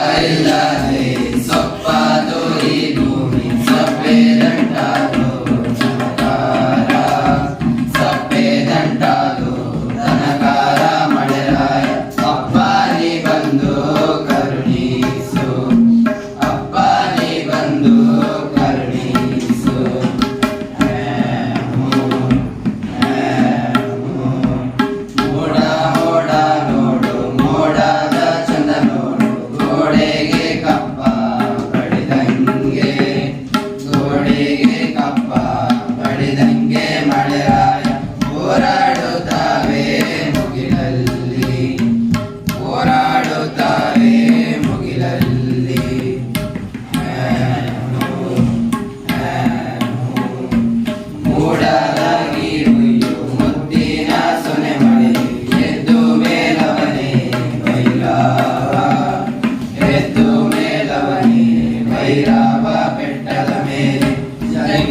Ainda bem.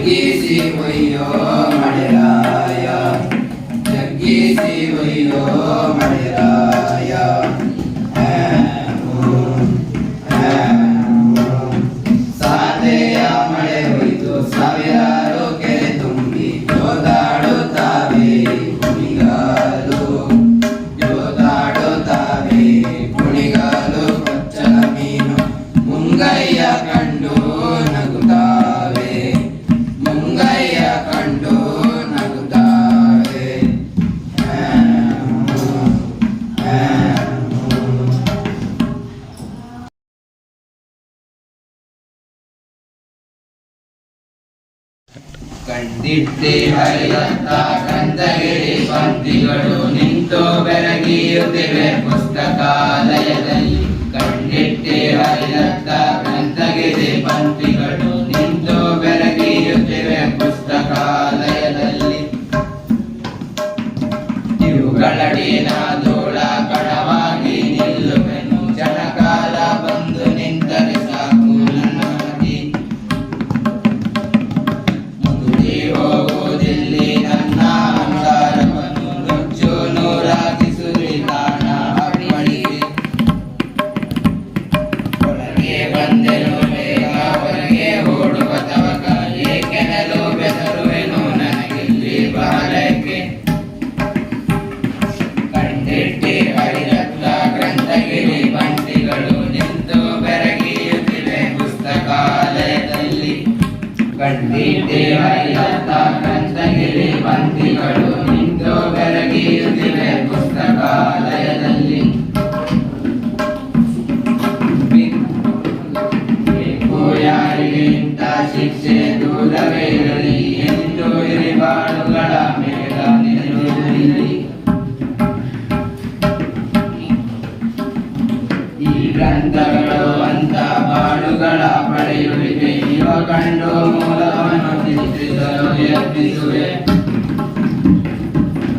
జగ్గీసి వయ్యో మడిరాయ జగ్గీసి వయ్యో మడిరా ಕಂಡಿಟ್ಟೆ ಹರಿದಂತ ಕಂದಗಿರಿ ಪಂಕ್ತಿಗಳು ನಿಂತು ಬೆರಗಿಯುತ್ತಿವೆ ಪುಸ್ತಕಾಲಯದಲ್ಲಿ ಒಳಗೆ ಬಂದೆನು ಬೇಗ ಹೊರಗೆ ಓಡುವ ತವಕ. ಏಕೆನಲು ಬೆದರುವೆನು ನನಗಿಲ್ಲಿ ಬಾಲಕ್ಕೆ. ಕಂಡಿಟ್ಟಿ ಹರಿದತ್ತ ಗ್ರಂಥಗಿರಿ ಪಂಕ್ತಿಗಳು ನಿಂತು ಬೆರಗಿಯುತ್ತಿವೆ ಪುಸ್ತಕಾಲಯದಲ್ಲಿ. ಕಂಡಿಟ್ಟಿ ಹರಿದತ್ತ ಗ್ರಂಥಗಿರಿ ಪಂಕ್ತಿಗಳು ಇಂಥ ಶಿಕ್ಷೆ ದೂರವೇ ಇರಲಿ ಎಂದು ಇರಿಬಾಳುಗಳ ಮೇಲ ನಿಲ್ಲುವುದಿರಲಿ ಈ ಗ್ರಂಥಗಳು ಅಂತ ಬಾಳುಗಳ ಪಡೆಯುಳಿವೆ ಇವ ಕಂಡು ಮೂಲವನ್ನು ತಿಳಿಸಲು ಯತ್ನಿಸುವೆ.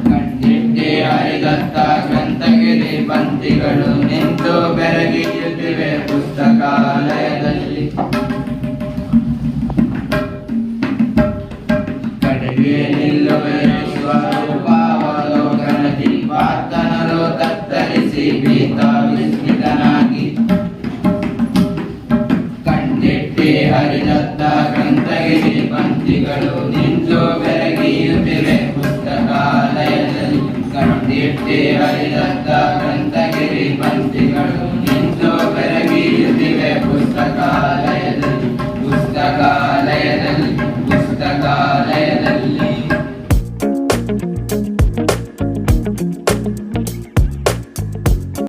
ಕಂಡಿಟ್ಟೆ ಹರಿದತ್ತ ಗ್ರಂಥಗಿರಿ ಪಂಕ್ತಿಗಳು ನಿಂತು ಬೆರಗಿಯುತ್ತಿವೆ ಪುಸ್ತಕಾಲಯದಲ್ಲಿ ಭೀತ ವಿಸ್ಮಿತನಾಗಿ ಕಂಡಿಟ್ಟೆ ಹರಿದತ್ತ ಗ್ರಂಥಗಿರಿ ಪಂಕ್ತಿಗಳು ನಿಂತು ಬೆರಗಿಯುತ್ತಿವೆ ಪುಸ್ತಕಾಲಯದಲ್ಲಿ. ಕಂಡಿಟ್ಟೆ ಹರಿದತ್ತ ಗ್ರಂಥಗಿರಿ ಪಂಕ್ತಿಗಳು ನಿಂತು ಬೆರಗಿಯುತ್ತಿವೆ ಪುಸ್ತಕಾಲಯದಲ್ಲಿ. ಪುಸ್ತಕಾಲಯದಲ್ಲಿ ಪುಸ್ತಕಾಲಯದಲ್ಲಿ